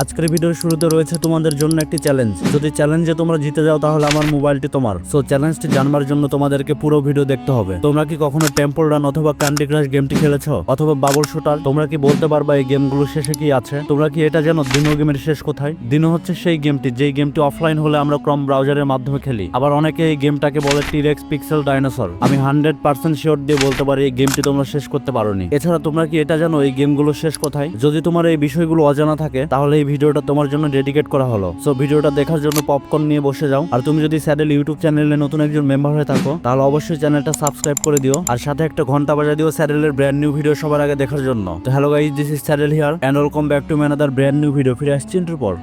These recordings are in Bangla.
আজকের ভিডিওর শুরুতে রয়েছে তোমাদের জন্য একটি চ্যালেঞ্জ যদি চ্যালেঞ্জে তোমরা জিতে যাও, তাহলে আমার মোবাইলটি তোমার। সো চ্যালেঞ্জটি জানবার জন্য তোমাদেরকে পুরো ভিডিও দেখতে হবে। তোমরা কি কখনো টেম্পল রান অথবা ক্যান্ডি ক্রাশ গেমটি খেলেছো? অথবা বাবল শুটার তোমরা কি বলতে পারবা এই গেমগুলো শেষে কি আছে? তোমরা কি এটা জানো দিনো গেমের শেষ কোথায়? দিনো হচ্ছে সেই গেমটি যেই গেমটি অফলাইন হলে আমরা ক্রম ব্রাউজারের মাধ্যমে খেলি। আবার অনেকে এই গেমটাকে বলে টিরেক্স পিক্সেল ডাইনোসর আমি হান্ড্রেড পার্সেন্ট শিওর দিয়ে বলতে পারি এই গেমটি তোমরা শেষ করতে পারোনি। এছাড়া তোমরা কি এটা জানো এই গেমগুলো শেষ কোথায়? যদি তোমার এই বিষয়গুলো অজানা থাকে, তাহলে এই ভিডিওটা তোমার জন্য ডেডিকেট করা হলো। সো ভিডিওটা দেখার জন্য পপকর্ন নিয়ে বসে যাও। আর তুমি যদি স্যাডেল ইউটিউব চ্যানেলে নতুন একজন মেম্বার হয়ে থাকো, তাহলে অবশ্যই চ্যানেলটা সাবস্ক্রাইব করে দিও। আর সাথে একটা ঘণ্টা বাজা দিও স্যাডেলের ব্র্যান্ড নিউ ভিডিও সবার আগে দেখার জন্য। তো hello guys this is Saddle here and welcome back to another brand new video ফিরে আসছি পর।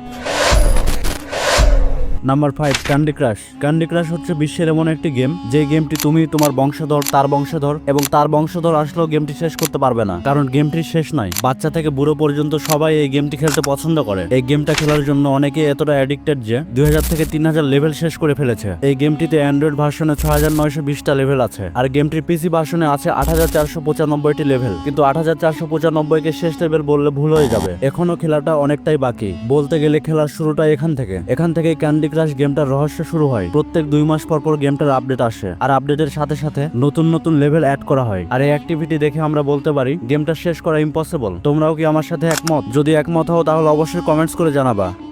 Number five candy crush candy crush হচ্ছে বিশ্বের এমন একটি গেম যে গেমটি তুমি, তোমার বংশধর, তার বংশধর এবং তার বংশধর আসলেও গেমটি শেষ করতে পারবে না। কারণ গেমটি শেষ নয়, বাচ্চা থেকে বুড়ো পর্যন্ত সবাই এই গেমটি খেলতে পছন্দ করে। এই গেমটা খেলার জন্য অনেকে এতটা অ্যাডিক্টেড যে দুই হাজার থেকে তিন হাজার লেভেল শেষ করে ফেলেছে। এই গেমটিতে অ্যান্ড্রয়েড ভার্সনে ছয় হাজার নয়শো বিশটা লেভেল আছে, আর গেমটির পিসি ভার্সনে আছে আট হাজার চারশো পঁচানব্বইটি লেভেল কিন্তু আট হাজার চারশো পঁচানব্বইকে শেষ লেভেল বললে ভুল হয়ে যাবে। এখনও খেলাটা অনেকটাই বাকি। বলতে গেলে খেলার শুরুটা এখান থেকে। এখান থেকে ক্যান্ডি ক্রাশ গেমটার রহস্য শুরু হয়। প্রত্যেক দুই মাস পর পর গেমটার আপডেট আসে। আর আপডেটের সাথে সাথে নতুন নতুন লেভেল অ্যাড করা হয়। আর এই অ্যাক্টিভিটি দেখে আমরা বলতে পারি, গেমটা শেষ করা ইম্পসিবল তোমরাও কি আমার সাথে একমত? যদি একমত হও তাহলে অবশ্যই কমেন্টস করে জানাবা।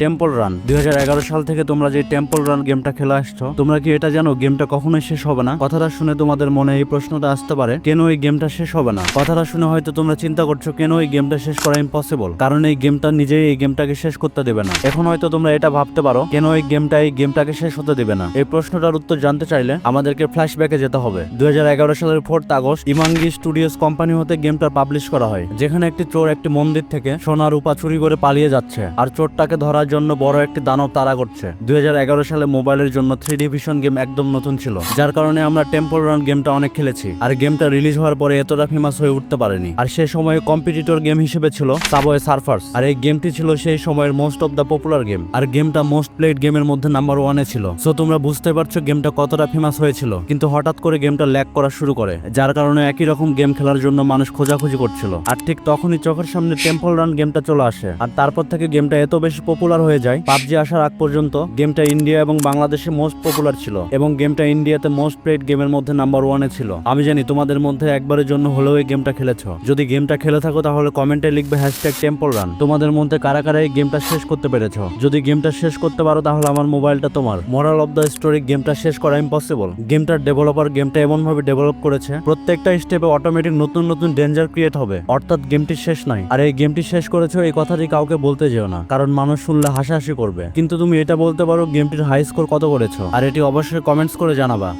টেম্পল রান দুই হাজার এগারো সাল থেকে তোমরা যে টেম্পল রান গেমটা খেলে আসছো, তোমরা কি এটা জানো গেমটা কখনোই শেষ হবে না? কথাটা শুনে তোমাদের মনে এই প্রশ্নটা আসতে পারে, কেন এই গেমটা শেষ হবে না? কথাটা শুনে হয়তো তোমরা চিন্তা করছ, কেন এই গেমটা শেষ করা ইম্পসিবল কারণ এই গেমটা নিজেই এই গেমটাকে শেষ করতে দেবে না। এখন হয়তো তোমরা এটা ভাবতে পারো, কেন এই গেমটা এই গেমটাকে শেষ হতে দেবে না? এই প্রশ্নটার উত্তর জানতে চাইলে আমাদেরকে ফ্ল্যাশ ফ্ল্যাশব্যাকে যেতে হবে। দুই হাজার এগারো সালের fourth August Imangi Studios company হতে গেমটা পাবলিশ করা হয়, যেখানে একটি চোর একটি মন্দির থেকে সোনা রূপা চুরি করে পালিয়ে যাচ্ছে, আর চোরটাকে ধরার জন্য বড় একটি দানব তারা করছে। দুই হাজার এগারো সালে মোবাইলের জন্য থ্রি ডিভিশন গেম একদম নতুন ছিল, যার কারণে আমরা টেম্পল রান গেমটা অনেক খেলেছি। আর গেমটা রিলিজ হওয়ার পরে এতটা ফেমাস হয়ে উঠতে পারেনি। আর সে সময়ে কম্পিটিটর গেম হিসেবে ছিল সাবওয়ে সার্ফার্স আর এই গেমটি ছিল সেই সময়ের most of the popular game আর গেমটা মোস্ট প্লেড গেমের মধ্যে নাম্বার ওয়ানে ছিল। সো তোমরা বুঝতে পারছ গেমটা কতটা ফেমাস হয়েছিল। কিন্তু হঠাৎ করে গেমটা ল্যাক করা শুরু করে, যার কারণে একই রকম গেম খেলার জন্য মানুষ খোঁজাখুঁজি করছিল। আর ঠিক তখনই চোখের সামনে টেম্পল রান গেমটা চলে আসে। আর তারপর থেকে গেমটা এত বেশি পপুলার হয়ে যায়। পাবজি আসার আগ পর্যন্ত গেমটা ইন্ডিয়া এবং বাংলাদেশে মোস্ট পপুলার ছিল এবং গেমটা ইন্ডিয়াতে মোস্ট প্লেড গেমের মধ্যে নাম্বার ওয়ানে ছিল। আমি জানি তোমাদের মধ্যে একবারের জন্য হলেও এই গেমটা খেলেছো। যদি গেমটা খেলে থাকো তাহলে কমেন্টে লিখবে হ্যাশট্যাগ টেম্পল রান তোমাদের মধ্যে কারা কারা এই গেমটা শেষ করতে পেরেছ? যদি গেমটা শেষ করতে পারো তাহলে আমার মোবাইলটা তোমার। মোরাল অফ দ্য স্টোরি গেমটা শেষ করা ইম্পসিবল গেমটার ডেভেলপার গেমটা এমন ভাবে ডেভেলপ করেছে, প্রত্যেকটা স্টেপে অটোমেটিক নতুন নতুন ডেঞ্জার ক্রিয়েট হবে। অর্থাৎ গেমটি শেষ নাই। আর এই গেমটি শেষ করেছ এই কথাটি কাউকে বলতে যেও না। কারণ মানুষ শুনলে হাসাহাসি করবে। কিন্তু তুমি এটা বলতে পারো গেমটির হাই স্কোর কত করেছ। আর এটি অবশ্যই কমেন্টস করে জানাবা।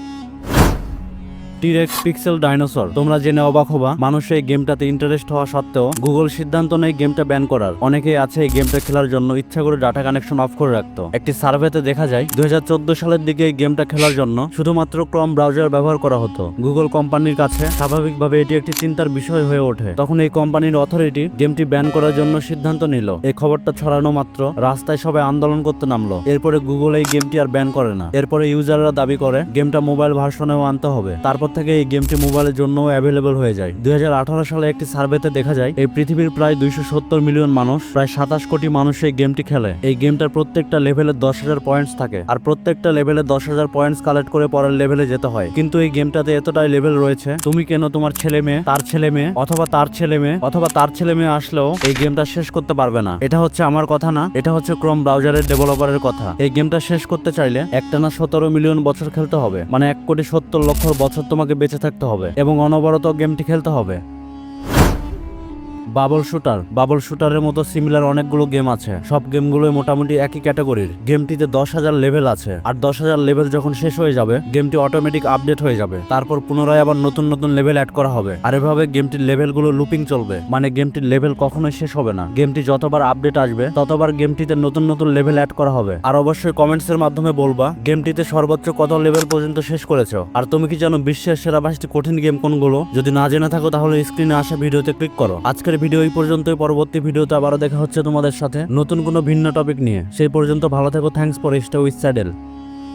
টিরেক্স পিক্সেল ডাইনোসর তোমরা জেনে অবাক হবা, মানুষ এই গেমটাতে ইন্টারেস্ট হওয়া সত্ত্বেও গুগল সিদ্ধান্ত নেয় গেমটা ব্যান করার। অনেকেই আছে এই গেমটা খেলার জন্য ইচ্ছা করে ডাটা কানেকশন অফ করে রাখতো। একটি সার্ভেতে দেখা যায় দু হাজার চোদ্দ সালের দিকে এই গেমটা খেলার জন্য শুধুমাত্র ক্রম ব্রাউজার ব্যবহার করা হতো। গুগল কোম্পানির কাছে স্বাভাবিকভাবে এটি একটি চিন্তার বিষয় হয়ে ওঠে। তখন এই কোম্পানির অথরিটি গেমটি ব্যান করার জন্য সিদ্ধান্ত নিল। এই খবরটা ছড়ানো মাত্র রাস্তায় সবাই আন্দোলন করতে নামলো। এরপরে গুগল এই গেমটি আর ব্যান করে না। এরপরে ইউজাররা দাবি করে, গেমটা মোবাইল ভার্সনেও আনতে হবে। তারপর থেকে এই গেমটি মোবাইলের জন্য অ্যাভেলেবল হয়ে যায়। দুই হাজার আঠারো সালে একটি সার্ভেতে দেখা যায়, এই পৃথিবীর প্রায় দুইশো সত্তর মিলিয়ন মানুষ, প্রায় সাতাশ কোটি মানুষ এই গেমটি খেলে। এই গেমটার প্রত্যেকটা লেভেলে দশ হাজার পয়েন্টস থাকে, আর প্রত্যেকটা লেভেলে দশ হাজার পয়েন্টস কালেক্ট করে পরের লেভেলে যেতে হয়। কিন্তু এই গেমটাতে এতটাই লেভেল রয়েছে, তুমি কেন তোমার ছেলে মেয়ে, তার ছেলে মেয়ে, অথবা তার ছেলে মেয়ে, অথবা তার ছেলে মেয়ে আসলেও এই গেমটা শেষ করতে পারবে না। এটা হচ্ছে আমার কথা না, এটা হচ্ছে ক্রম ব্রাউজারের ডেভেলপারের কথা। এই গেমটা শেষ করতে চাইলে একটানা সতেরো মিলিয়ন বছর খেলতে হবে মানে এক কোটি সত্তর লক্ষ বছর তোমাকে বেঁচে থাকতে হবে এবং অনবরত গেমটি খেলতে হবে। বাবল শুটার বাবল শুটারের মতো সিমিলার অনেকগুলো গেম আছে। সব গেমগুলোই মোটামুটি একই ক্যাটাগরির গেমটিতে দশ হাজার লেভেল আছে। আর দশ হাজার লেভেল যখন শেষ হয়ে যাবে গেমটি অটোমেটিক আপডেট হয়ে যাবে। তারপর পুনরায় আবার নতুন নতুন লেভেল অ্যাড করা হবে। আর এভাবে গেমটির লেভেলগুলো লুপিং চলবে। মানে গেমটির লেভেল কখনোই শেষ হবে না। গেমটি যতবার আপডেট আসবে, ততবার গেমটিতে নতুন নতুন লেভেল অ্যাড করা হবে। আর অবশ্যই কমেন্টস এর মাধ্যমে বলবা গেমটিতে সর্বোচ্চ কত লেভেল পর্যন্ত শেষ করেছ? আর তুমি কি জানো বিশ্বের সেরা পাঁচটি কঠিন গেম কোনগুলো? যদি না জেনে থাকো, তাহলে স্ক্রিনে আসা ভিডিওতে ক্লিক করো। আজকের ভিডিও এই পর্যন্তই। পরবর্তী ভিডিওতে আবারও দেখা হচ্ছে তোমাদের সাথে। নতুন কোনো ভিন্ন টপিক নিয়ে। সেই পর্যন্ত ভালো থাকো। Thanks for stay with Saddle